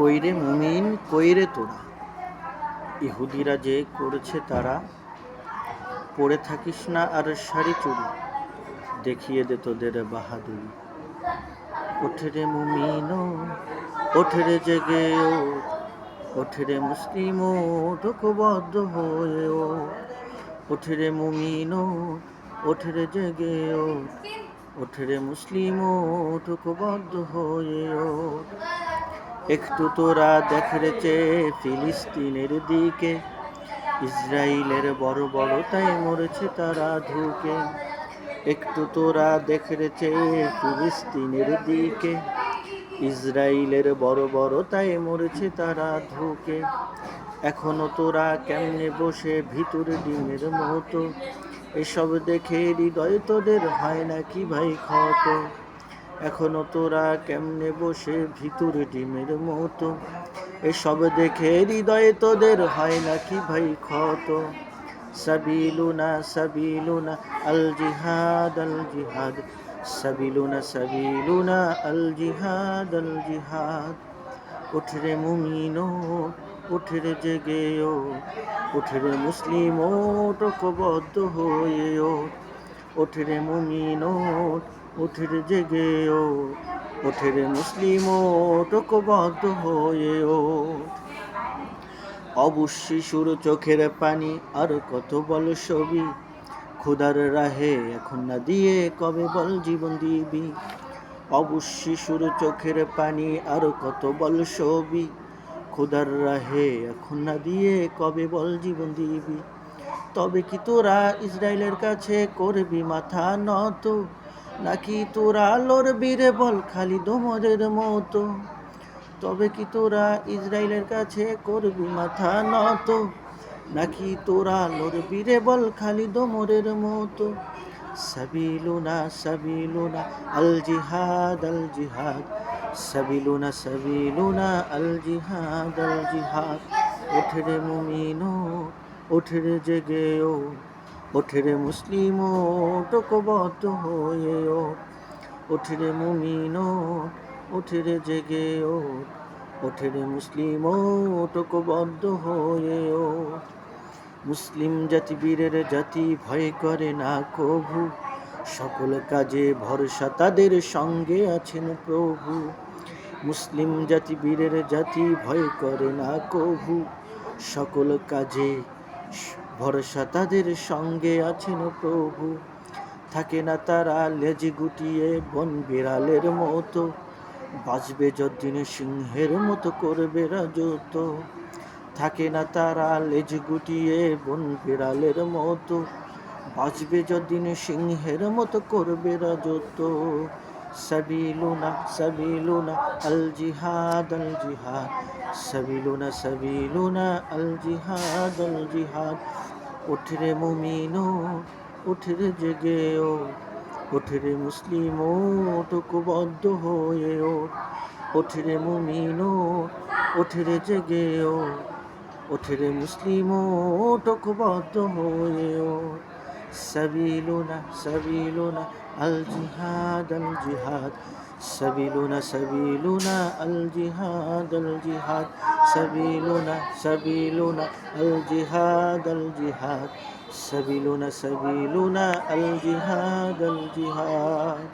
কইরে মুমিন, কইরে তোরা। ইহুদিরা যে করেছে তারা, পড়ে থাকিস না আর শাড়ি চুরি। দেখিয়ে দে তোদের বাহাদুরি। ওঠে রে মুমিন ওঠে রে জেগে ও ওঠে রে মুসলিম ঢোকবদ্ধ হয়ে ও ওঠে রে মুমিন ওঠে রে জেগে ও ওঠে রে মুসলিম ঢোকবদ্ধ হয়ে ও একটু তোরা দেখ রেছে ফিলিস্তিনের দিকে। ইসরায়েলের বড় বড় তাই মরেছে তারা ধুকে। একটু তোরা দেখ রেছে ফিলিস্তিনের দিকে। ইসরায়েলের বড় বড় তাই মরেছে তারা ধুকে। এখনও তোরা কেমনে বসে ভিতরে ডিমের মতো? এসব দেখে হৃদয় তোদের হয় না কি ভাই ক্ষত? এখনও তোরা কেমনে বসে ভিতরে ডিমের মতো? এসব দেখে হৃদয়ে তোদের হয় না কি ভাই ক্ষত? সাবিলুনা সাবিলুনা আল জিহাদ আল জিহাদ সাবিলুনা সাবিলুনা আল জিহাদ আল জিহাদ উঠরে মুমিনো উঠরে জেগেও, উঠরে মুসলিম টোকবদ্ধ হয়েও। উঠরে মুমিনো উঠরে জেগেও, উঠরে মুসলিম টোকবদ্ধ ও অবশ্যই সুর চোখের পানি, আর কত বল ছবি। খুদার রাহে এখন না দিয়ে কবে বল জীবন দিবি? অবশ্যই সুর চোখের পানি, আর কত বল ছবি। খুদার রাহে এখন না দিয়ে কবে বল জীবন দিবি? তবে কি তোরা ইসরায়েলের কাছে করবি মাথা নত? নাকি তোরা লড়বি রে বল খালি দোমরের মতো? তবে কি তোরা ইসরায়েলের কাছে করবি মাথা নত? নাকি তোরা লড়বি রে বল খালি দোমরের মতো? সাবিলুনা সাবিলুনা আল জিহাদ আল জিহাদ সাবিলুনা সাবিলুনা আল জিহাদ আল জিহাদ ওঠে রে মুমিনো, ওঠে রে জেগেও। ওঠে রে মুসলিম টোকবদ্ধ হয়েও। ওঠে রে মুমিনো ওঠে রে জেগেও ওঠে রে মুসলিম টোকবদ্ধ হয়েও। মুসলিম জাতি বীরের জাতি ভয় করে না কভু। সকল কাজে ভরসা তাদের সঙ্গে আছেন প্রভু। মুসলিম জাতি বীরের জাতি ভয় করে না কভু। সকল কাজে ভরসা তাদের সঙ্গে আছেন প্রভু। থাকে না তারা লেজ গুটিয়ে বন বিড়ালের মতো। বাজবে যদিন সিংহের মতো করবে রাজত থাকে না তারা লেজ গুটিয়ে বন বিড়ালের মতো। বাজবে যদিন সিংহের মতো করবে রাজত আল জিহাদ সাবিলুনা সাবিলুনা আল জিহাদ আল জিহাদ উঠরে মুমিনো উঠরে জেগেও। উঠরে মুসলিম টোকবদ্ধ হয়েও। উঠরে মুমিনো উঠরে জেগেও। উঠরে মুসলিম টোকবদ্ধ হয়েও। সাবিলুনা সাবিলুনা আল জিহাদ আল জিহাদ সাবিলুনা সাবিলুনা আল জিহাদ আল জিহাদ সাবিলুনা সাবিলুনা আল জিহাদ আল জিহাদ সাবিলুনা সাবিলুনা আল জিহাদ আল জিহাদ